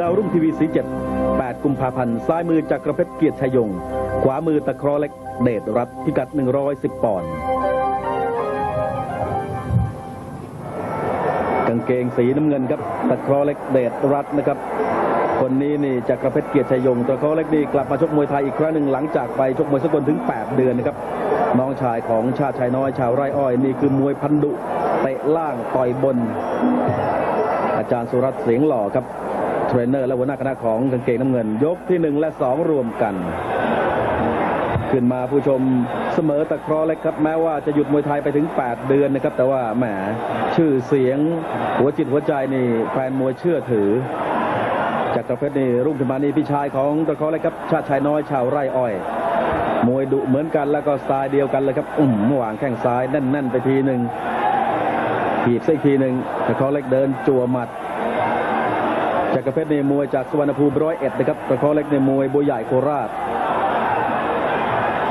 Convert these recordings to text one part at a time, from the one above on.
ดาวรุ่งทีวีสีเจ็ด8กุมภาพันธ์ ซ้ายมือจากกระเพชรเกียรติชยง ขวามือตะคราะห์เล็ก เดชรัฐพิกัด 110 ปอนด์กางเกงสีน้ำเงินครับ ตะคราะห์เล็ก เดชรัฐนะครับ คนนี้นี่จากกระเพชรเกียรติชยง ตะคราะห์เล็กนี่กลับมาชกมวยไทยอีกครั้งหนึ่งหลังจากไปชกมวยสกลถึง 8 เดือนนะครับ น้องชายของชาติชายน้อยชาวไร่อ้อยนี่คือมวยพันดุเตะล่างต่อยบน อาจารย์สุรัตน์เสียงหล่อครับ เทรนเนอร์และหัวหน้าคณะของกางเกงน้ำเงิน ยกที่หนึ่งและสองรวมกัน ขึ้นมาผู้ชมเสมอตะคราะห์เล็กครับ แม้ว่าจะหยุดมวยไทยไปถึง 8 เดือนนะครับ แต่ว่าแหมชื่อเสียงหัวจิตหัวใจนี่แฟนมวยเชื่อถือจากกระเพชรนี่รุ่งขึ้นมานี่พี่ชายของตะคราะห์เล็กครับ ชาติชายน้อยชาวไร่อ้อยมวยดุเหมือนกันแล้วก็สไตล์เดียวกันเลยครับอุ่มวางแข้งซ้ายแน่นๆไปทีหนึ่งถีบซะอีกทีหนึ่งตะคราะห์เล็กเดินจั่วหมัด จากกระเพชรในมวยจากสุวรรณภูมิร้อยเอ็ดนะครับตะคราเล็กในมวยบัวใหญ่โคราช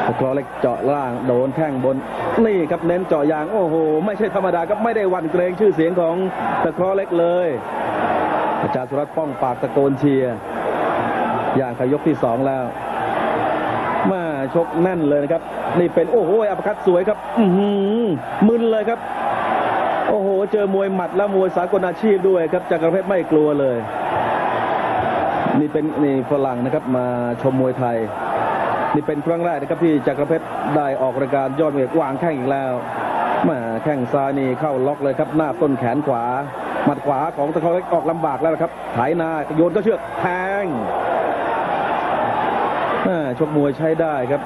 ตะคราเล็กเจาะล่างโดนแข้งบนนี่ครับเน้นเจาะยางโอ้โห ไม่ใช่ธรรมดาครับไม่ได้วันเกรงชื่อเสียงของตะคราเล็กเลย อาจารย์สุรัตน์ป้องปากตะโกนเชียร์อย่างขยกที่สองแล้วมาชกแน่นเลยนะครับ นี่เป็นโอ้โหอัปคัตสวยครับอืมึนเลยครับ โอ้โห เจอมวยหมัดและมวยสากลอาชีพด้วยครับจากกระเพชรไม่กลัวเลย นี่เป็นนี่ฝรั่งนะครับมาชมมวยไทย นี่เป็นครั้งแรกนะครับที่จักรเพชรได้ออกรายการยอดมวยวางแข้งอีกแล้วมาแข้งซ้ายนี่เข้าล็อกเลยครับ หน้าต้นแขนขวาหมัดขวาของตะเคราะห์เล็กออกลำบากแล้วครับไถนาโยนก็เชือกแทงอ่าชกมวยใช้ได้ครับ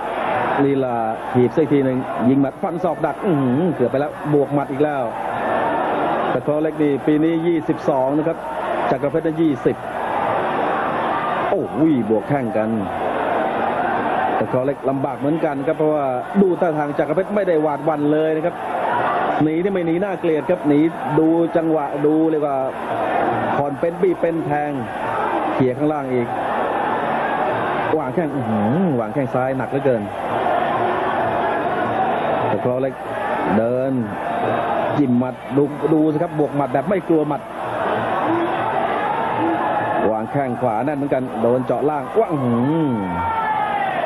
ลีลาถีบสักทีหนึ่งยิงหมัดฟันศอกดักอื้อหือเกือบไปแล้วบวกหมัดอีกแล้วตะเคราะห์เล็กนี่ปีนี้ 22 นะครับจักรเพชรได้20 โอ้ยบวกแข่งกันแตะเคราะห์เล็กลำบากเหมือนกันครับเพราะว่าดูท่าทางจักรเพชรไม่ได้หวาดวันเลยนะครับหนีนี่ไม่หนีหน้าเกลียดครับหนีดูจังหวะดูเลยว่าผ่อนเป็นบีเป็นแทงเขี่ยข้างล่างอีกวางแข้งอื้อหือวางแข้งซ้ายหนักเหลือเกินแตะเคราะห์เล็กเดินจิ้มหมัดดูดูสิครับบวกหมัดแบบไม่กลัวหมัดางแข้งขวาแน่นเหมือนกันโดนเจาะล่างว้างหืม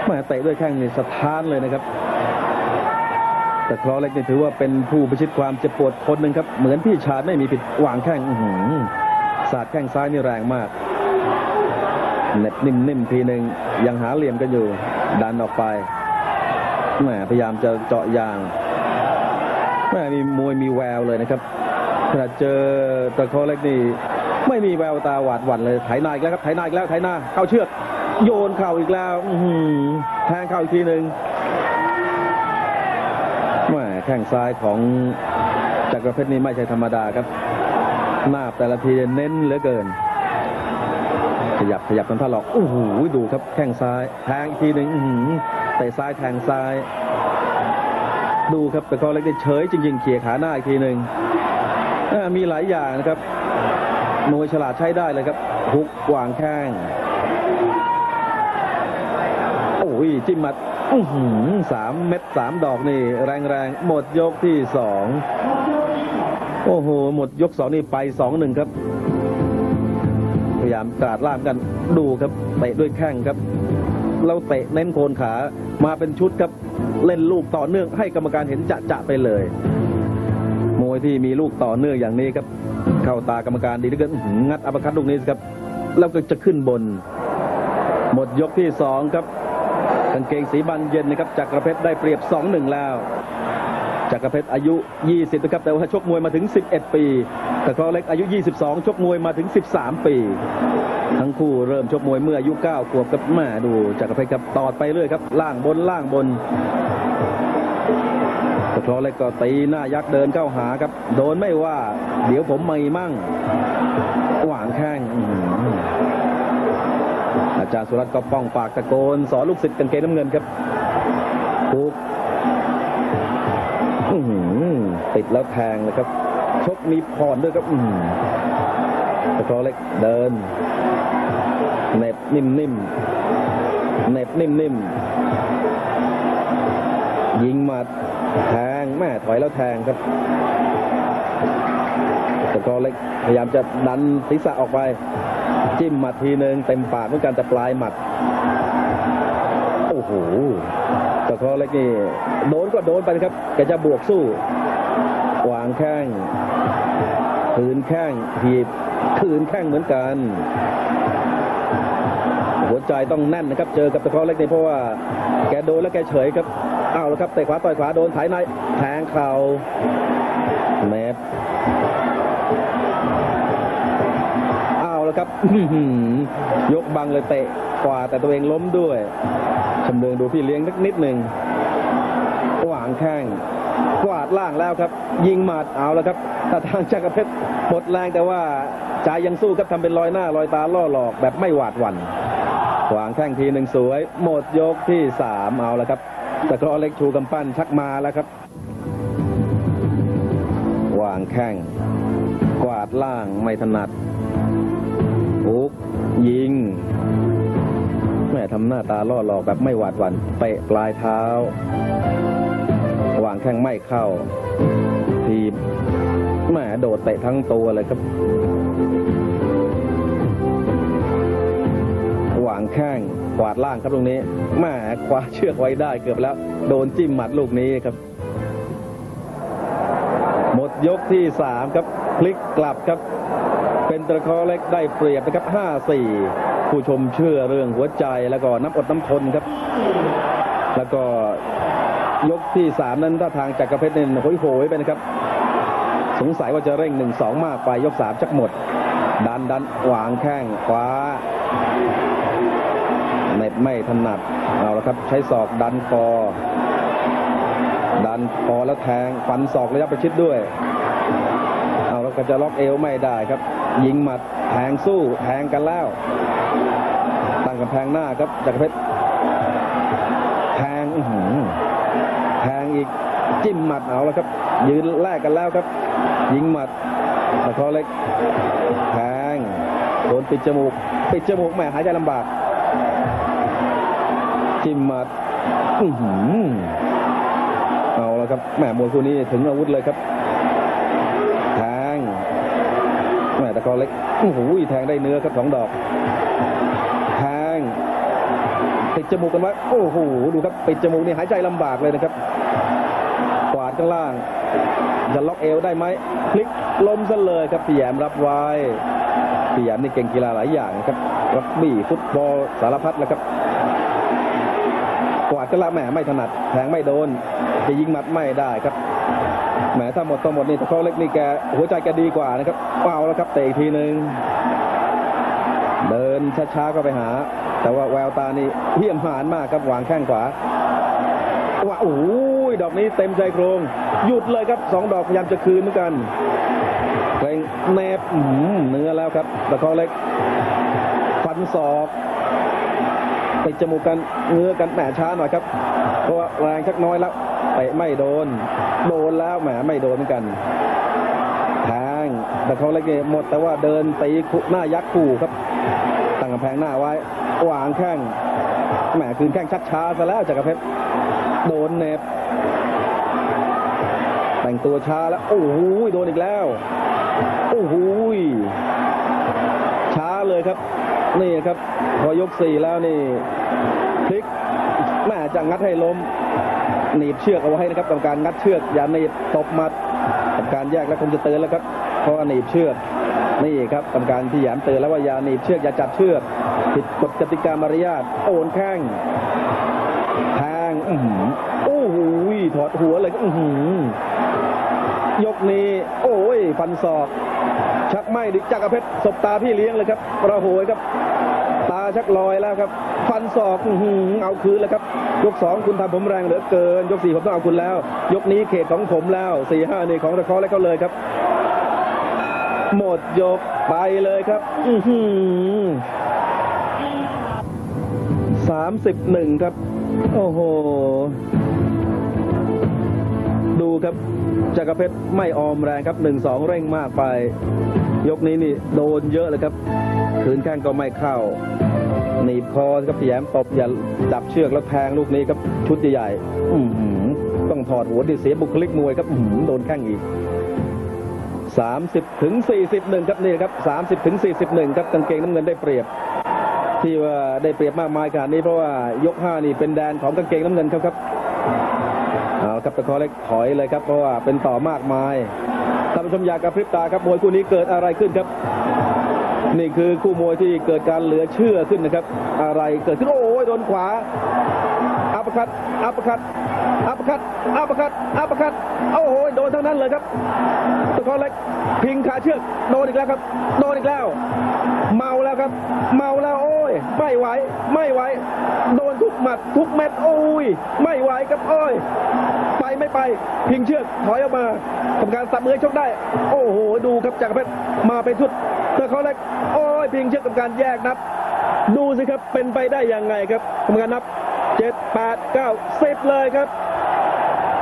แม่เตะด้วยแข้งนี่สะท้านเลยนะครับ แต่คลอเล็กนี่ถือว่าเป็นผู้พิชิตความเจ็บปวดคนหนึ่งครับ เหมือนพี่ชาญไม่มีผิดวางแข้งอื้อหือสาดแข้งซ้ายนี่แรงมากเน็บนิ่มๆทีหนึ่งยังหาเหลี่ยมกันอยู่ ดันออกไปแหมพยายามจะเจาะยางแม่มีมวยมีแววเลยนะครับขณะเจอตะคราะห์เล็กนี่ ไม่มีแววตาหวาดหวั่นเลยไถนาอีกแล้วครับไถนาอีกแล้วไถนาเข้าเชือก โยนเข่าอีกแล้วอือหือแทงเข่าอีกทีหนึ่งแม่แข้งซ้ายของจักรเพชรนี่ไม่ใช่ธรรมดาครับหน้าบแต่ละทีเน้นเหลือเกิน ขยับขยับทำท่าหลอกโอ้โหดูครับแข้งซ้ายแทงอีกทีหนึ่งอือหือเตะซ้ายแทงซ้าย ดูครับแต่ก็เล็กได้เฉยจริงๆเขี่ยขาหน้าอีกทีหนึ่งเอ่อมีหลายอย่างนะครับ มวยฉลาดใช้ได้เลยครับฮุกวางแข้งโอ้ยจิ้มมัดอื้อหือสามเม็ดสามดอกนี่ แรงๆ หมดยกที่สองโอ้โห หมดยกสองนี่ไปสองหนึ่งครับ พยายามกราดล่ามกันดูครับเตะด้วยแข้งครับเราเตะเน้นโคนขามาเป็นชุดครับ เล่นลูกต่อเนื่องให้กรรมการเห็นจะจะไปเลย มวยที่มีลูกต่อเนื่องอย่างนี้ครับ เข้าตากรรมการดีเหลือเกินหืองัดอัปคัตลูกนี้สิครับ แล้วก็จะขึ้นบน หมดยกที่สองครับกางเกงสีบันเย็นนะครับจากกระเพชรได้เปรียบ2อหนึ่งแล้ว จากกระเพชรอายุ 20นะครับแต่ว่าชกมวยมาถึง 11 ปี แต่ครอเล็กอายุ 22 ชกมวยมาถึง 13 ปี ทั้งคู่เริ่มชกมวยเมื่ออายุ 9 ขวบกับแม่ดูจากกระเพชรครับตอดไปเรื่อยครับล่างบนล่างบน ตะคลอเล็กก็ตีหน้ายักษ์เดินเข้าหาครับ โดนไม่ว่า เดี๋ยวผมไม่มั่งหวางแข้งอาจารย์สุรัตน์ก็ป้องปากตะโกน สอนลูกศิษย์กางเกงน้ำเงินครับถูกอื้อหือติดแล้วแทงเลยครับ ชกมีผ่อนด้วยครับอือหือตะคอเล็กเดินเน็บนิ่มๆเน็บนิ่มๆ ยิงหมาแทงแม่ถอยแล้วแทงครับตะคอเล็กพยายามจะดันศีรษะออกไป จิ้มหมัดทีหนึ่งเต็มปากเหมือนกันแต่ปลายหมัด โอ้โหตะเคอเล็กนี่โดนก็โดนไปนะครับแกจะบวกสู้วางแข้งคืนแข้งถีบคืนแข้งเหมือนกัน หัวใจต้องแน่นนะครับ เจอกับตะเคอเล็กนี่เพราะว่าแกโดนแล้วแกเฉยครับ เอาแล้วครับเตะขวาต่อยขวาโดนถ่ายในแทงเข่าเน็บเอาแล้วครับยกบังเลยเตะกว่าแต่ตัวเองล้มด้วยชำเลืองดูพี่เลี้ยงนิดนิดหนึ่งหวางแข้งกวาดล่างแล้วครับ ยิงหมัดเอาแล้วครับถ้าทางจักรเพชรหมดแรงแต่ว่าใจยังสู้ครับทำเป็นลอยหน้าลอยตาล่อหลอกแบบไม่หวาดหวั่นวางแข้งทีหนึ่งสวย หมดยกที่สามเอาแล้วครับ ตะกร้อเล็กชูกำปั้นชักมาแล้วครับวางแข้งกวาดล่างไม่ถนัดบุกยิง แม่ทำหน้าตาล่อหลอกแบบไม่หวาดหวั่นเตะปลายเท้าวางแข้งไม่เข้า ทีบแม่โดดเตะทั้งตัวเลยครับวางแข้ง กวาดล่างครับตรงนี้แม่คว้าเชือกไว้ได้เกือบแล้ว โดนจิ้มหมัดลูกนี้ครับ หมดยกที่สามครับพลิกกลับครับ เป็นตะคอเล็กได้เปรียบนะครับห้าสี่ผู้ชมเชื่อเรื่องหัวใจแล้วก็น้ำอดน้ำทนครับ แล้วก็ยกที่สามนั้นถ้าทางจักรเพชรเนี่ยโหยโหยไปนะครับ สงสัยว่าจะเร่งหนึ่งสองมากไปยกสามชักหมด ดันดันวางแข้งขวา ไม่ถนัดเอาละครับใช้ศอกดันคอดันคอแล้วแทงฟันศอกระยะประชิดด้วยเอาแล้วก็จะล็อกเอวไม่ได้ครับ ยิงหมัดแทงสู้แทงกันแล้วตั้งกำแพงหน้าครับจักรเพชรแทงแทงอีกจิ้มหมัดเอาแล้วครับ ยืนแลกกันแล้วครับ ยิงหมัดตะคอเล็กแทงโดนปิดจมูกปิดจมูกแหมหายใจลำบาก จิ้มมัดอื้อหือเอาแล้วครับแหมมวยคู่นี้ถึงอาวุธเลยครับแทงแหมตะกอเล็กโอ้โหแทงได้เนื้อครับสองดอกแทงปิดจมูกกันไว้โอ้โหดูครับปิดจมูกนี่หายใจลำบากเลยนะครับกวาดข้างล่าง จะล็อกเอวได้ไหมพลิกล้มซะเลยครับพี่แยมรับไว้พี่แยมนี่เก่งกีฬาหลายอย่างครับรักบี้ฟุตบอลสารพัดแล้วครับ กวาดก็ละแหมไม่ถนัดแทงไม่โดน จะยิงหมัดไม่ได้ครับแหมถ้าหมดต้องหมดนี่ตะเขาเล็กนี่แกหัวใจแกดีกว่านะครับเปล่าแล้วครับเตะอีกทีหนึ่งเดินช้าๆก็ไปหา แต่ว่าแววตานี่เหี้ยมหานมากครับวางแข้งขวาว่าโอ้ยดอกนี้เต็มใจโครงหยุดเลยครับสองดอกพยายามจะคืนเหมือนกันเกรงแนบเนื้อแล้วครับตะเขาเล็กฟันศอก ติดจมูกกันเงื้อกันแหมช้าหน่อยครับ เพราะว่าแรงชักน้อยแล้วเตะไม่โดน โดนแล้วแหมไม่โดนเหมือนกันแทงแต่เขาเล็กหมดแต่ว่าเดินตีหน้ายักษ์คู่ครับตั้งกำแพงหน้าไว้วางแข้งแหมคืนแข้งชักช้าซะแล้วจักรเพชรโดนเน็บแต่งตัวช้าแล้ว โอ้โหโดนอีกแล้ว โอ้โหช้าเลยครับ นี่ครับ พอยกสี่แล้วนี่พลิกแม่จะงัดให้ล้มหนีบเชือกเอาไว้นะครับกรรมการงัดเชือกอย่าหนีบตบมัดกรรมการแยกแล้วคงจะเตือนแล้วครับเพราะว่าหนีบเชือกนี่ครับกรรมการที่หยามเตือนแล้วว่าอย่าหนีบเชือกอย่าจับเชือกผิดกฎกติกามารยาทโอนแข้งแทงอื้อหือโอ้โหถอดหัวเลยอื้อหือ ยกนี้ โอ้ยฟันศอก ชักไม่ดิจักรเพชรสบตาพี่เลี้ยงเลยครับประโหยครับ ตาชักลอยแล้วครับ ฟันศอกเอาคืนแล้วครับ ยกสองคุณทำผมแรงเหลือเกิน ยกสี่ผมต้องเอาคุณแล้ว ยกนี้เขตของผมแล้วสี่ห้านี่ของตะเคอแล้วก็เลยครับ หมดยกไปเลยครับ อืสามสิบหนึ่งครับ โอ้โห ดูครับจักรเพชรไม่ออมแรงครับหนึ่งสองเร่งมากไป ยกนี้นี่โดนเยอะเลยครับคืนแข้งก็ไม่เข้าหนีบคอครับแยมตบอย่าจับเชือกแล้วแทงลูกนี้ครับชุดใหญ่ๆอืต้องถอดหัวดิเสียบุคลิกมวยครับอื้อหือโดนแข้งอีก 30ถึง41ครับนี่ครับ30ถึง41ครับกางเกงน้ำเงินได้เปรียบ ที่ว่าได้เปรียบมากมายขนาดนี้เพราะว่ายก5นี่เป็นแดนของกางเกงน้ำเงินครับครับ ครับตะคอเล็กถอยเลยครับเพราะว่าเป็นต่อมากมายท่านผู้ชมอยากกระพริบตาครับมวยคู่นี้เกิดอะไรขึ้นครับ นี่คือคู่มวยที่เกิดการเหลือเชื่อขึ้นนะครับ อะไรเกิดขึ้นโอ้ยโดนขวาอัปคัตอัปคัตอัป คัตอัปเปอร์คัตอัปเอร์คัตโอ้โหโดนทั้งนั้นเลยครับตะกอนเล็กพิงขาเชือกโดนอีกแล้วครับ โดนอีกแล้ว เมาแล้วครับ เมาแล้วโอ้ยไม่ไหวไม่ไหวโดนทุกหมัดทุกเม็ดโอ้ยไม่ไหวครับโอ้ยไปไม่ไป พิงเชือกถอยออกมากรรมการสับมือชกได้ โอ้โหดูครับจากรเพชรมาเป็นชุดตะกอนเล็กโอ้ยพิงเชือกกรรมการแยกนับ ดูสิครับเป็นไปได้ยังไงครับกรรมการนับเจ็ดแปดเก้าสิบเลยครับ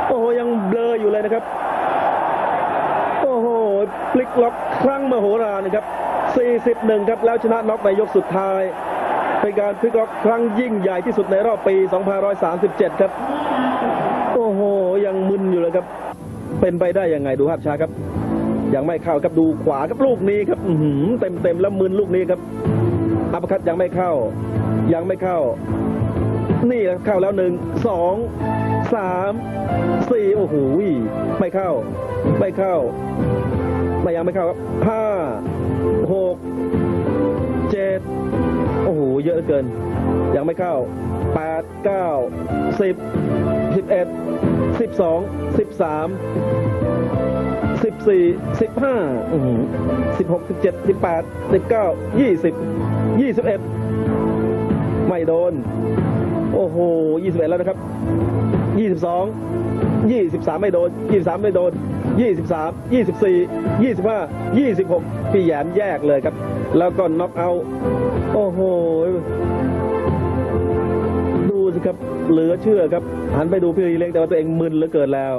โอ้โหยังเบลออยู่เลยนะครับ โอ้โหพลิกล็อกครั้งมโหฬารนะครับ 41 ครับแล้วชนะน็อกในยกสุดท้าย เป็นการพลิกล็อกครั้งยิ่งใหญ่ที่สุดในรอบปี 2537 ครับ โอ้โหยังมึนอยู่เลยครับ เป็นไปได้ยังไงดูภาพช้าครับ ยังไม่เข้าครับดูขวาครับลูกนี้ครับเต็มเต็มแล้วมึนลูกนี้ครับอัปคัตยังไม่เข้า ยังไม่เข้า นี่นะเข้าแล้วหนึ่งสอง สามสี่โอ้โหไม่เข้า ไม่เข้า ไม่ยังไม่เข้าครับห้าหกเจ็ดโอ้โหเยอะเกิน ยังไม่เข้าแปดเก้าสิบสิบเอ็ดสิบสองสิบสามสิบสี่สิบห้าสิบหกสิบเจ็ดสิบแปดสิบเก้ายี่สิบยี่สิบเอ็ดไม่โดน โอ้โหยี่สิบเอ็ดแล้วนะครับ ยี่สิบสองยี่สิบสามไม่โดนยี่สิบสามไม่โดนยี่สิบสามยี่สิบสี่ยี่สิบห้ายี่สิบหกพี่แยมแยกเลยครับ แล้วก็น็อกเอา โอ้โห ดูสิครับ เหลือเชื่อครับ หันไปดูพี่เล็กแต่ว่าตัวเองมึนเหลือเกินแล้ว